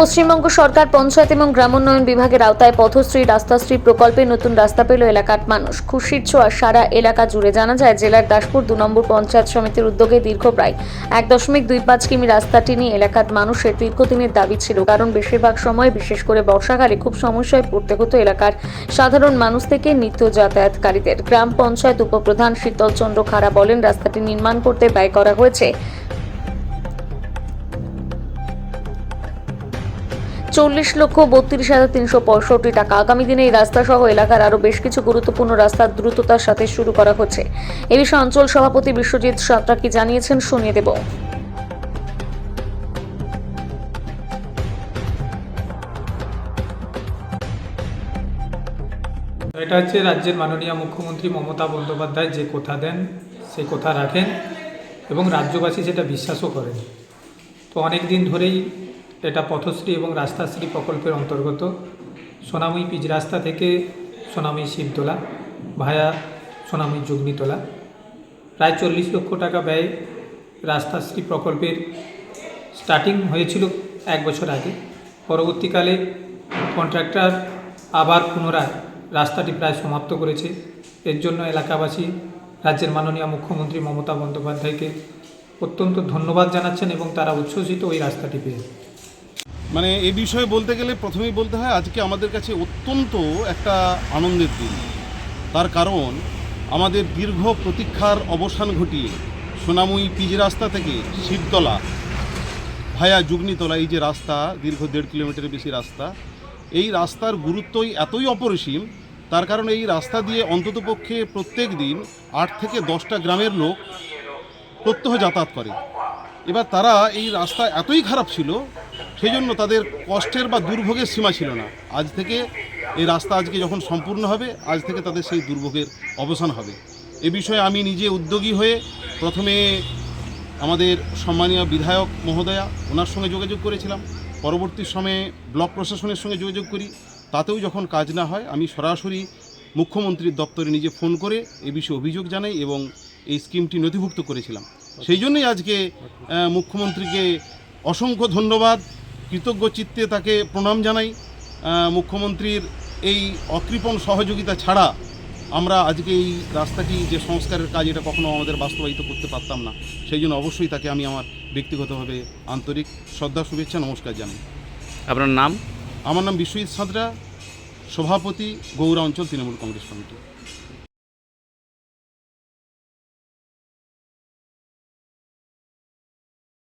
পশ্চিমবঙ্গ সরকার, পঞ্চায়েত এবং গ্রামোন্নয়ন বিভাগের আওতায় পথশ্রী, রাস্তাশ্রী প্রকল্পে নতুন রাস্তা পেল এলাকার মানুষ। খুশির ছোঁয়া সারা এলাকা জুড়ে। জানা যায়, জেলার দাসপুর দু নম্বর পঞ্চায়েত সমিতির উদ্যোগে দীর্ঘ প্রায় এক দশমিক দুই পাঁচ কিমি রাস্তাটি নিয়ে এলাকার মানুষের দীর্ঘদিনের দাবি ছিল। কারণ বেশিরভাগ সময়, বিশেষ করে বর্ষাকালে, খুব সমস্যায় পড়তে হতো এলাকার সাধারণ মানুষ থেকে নিত্য যাতায়াতকারীদের। গ্রাম পঞ্চায়েত উপপ্রধান শীতল চন্দ্র খাড়া বলেন, রাস্তাটি নির্মাণ করতে ব্যয় করা হয়েছে। চল্লিশ লক্ষ বত্রিশ হাজার তিনশো পঁয়ষট্টি টাকা। আগামী দিনে এই রাস্তা সহ এলাকার আরও বেশ কিছু গুরুত্বপূর্ণ রাস্তা দ্রুততার সাথে শুরু করা হচ্ছে। এ বিষয়ে অঞ্চল সভাপতি বিশ্বজিৎ সাঁতরা কি জানিয়েছেন শুনিয়ে দেব। এটা হচ্ছে রাজ্যের মাননীয় মুখ্যমন্ত্রী মমতা বন্দ্যোপাধ্যায় যে কথা দেন সেই কথা রাখেন এবং রাজ্যবাসী সেটা বিশ্বাসও করেন। তো অনেক দিন ধরেই এটা পথশ্রী এবং রাস্তাশ্রী প্রকল্পের অন্তর্গত। সোনামুই পিচ রাস্তা থেকে সোনামুই শিবতলা ভায়া সোনামুই যুগ্নিতলা প্রায় চল্লিশ লক্ষ টাকা ব্যয়ে রাস্তাশ্রী প্রকল্পের স্টার্টিং হয়েছিল এক বছর আগে। পরবর্তীকালে কন্ট্রাক্টর আবার পুনরায় রাস্তাটি প্রায় সমাপ্ত করেছে। এর জন্য এলাকাবাসী, রাজ্যের মাননীয় মুখ্যমন্ত্রী মমতা বন্দ্যোপাধ্যায়কে অত্যন্ত ধন্যবাদ জানাচ্ছেন এবং তারা উচ্ছ্বসিত ওই রাস্তাটি পেয়ে। মানে এ বিষয়ে বলতে গেলে প্রথমেই বলতে হয়, আজকে আমাদের কাছে অত্যন্ত একটা আনন্দের দিন। তার কারণ, আমাদের দীর্ঘ প্রতীক্ষার অবসান ঘটিয়ে সোনামুই পিচ রাস্তা থেকে শিবতলা ভায়া যুগ্নিতলা, এই যে রাস্তা, দীর্ঘ দেড় কিলোমিটারের বেশি রাস্তা, এই রাস্তার গুরুত্বই এতই অপরিসীম, তার কারণ এই রাস্তা দিয়ে অন্ততপক্ষে প্রত্যেক দিন আট থেকে দশটা গ্রামের লোক প্রত্যহ যাতায়াত করে। এবার তারা এই রাস্তা এতই খারাপ ছিল সেই জন্য তাদের কষ্টের বা দুর্ভোগের সীমা ছিল না। আজ থেকে এই রাস্তা আজকে যখন সম্পূর্ণ হবে, আজ থেকে তাদের সেই দুর্ভোগের অবসান হবে। এ বিষয়ে আমি নিজে উদ্যোগী হয়ে প্রথমে আমাদের সম্মানীয় বিধায়ক মহোদয়া ওনার সঙ্গে যোগাযোগ করেছিলাম। পরবর্তী সময়ে ব্লক প্রশাসনের সঙ্গে যোগাযোগ করি। তাতেও যখন কাজ না হয়, আমি সরাসরি মুখ্যমন্ত্রীর দপ্তরে নিজে ফোন করে এ বিষয়ে অভিযোগ জানাই এবং এই স্কিমটি নথিভুক্ত করেছিলাম। সেই জন্যই আজকে মুখ্যমন্ত্রীকে অসংখ্য ধন্যবাদ। কৃতজ্ঞ চিত্তে তাকে প্রণাম জানাই। মুখ্যমন্ত্রীর এই অকৃপণ সহযোগিতা ছাড়া আমরা আজকে এই রাস্তাটি যে সংস্কারের কাজ এটা কখনো আমাদের বাস্তবায়িত করতে পারতাম না। সেই জন্য অবশ্যই তাকে আমি আমার ব্যক্তিগতভাবে আন্তরিক শ্রদ্ধা শুভেচ্ছা নমস্কার জানাই। আপনার নাম? আমার নাম বিশ্বজিৎ সাঁতরা সভাপতি গৌরা অঞ্চল তৃণমূল কংগ্রেস কমিটি।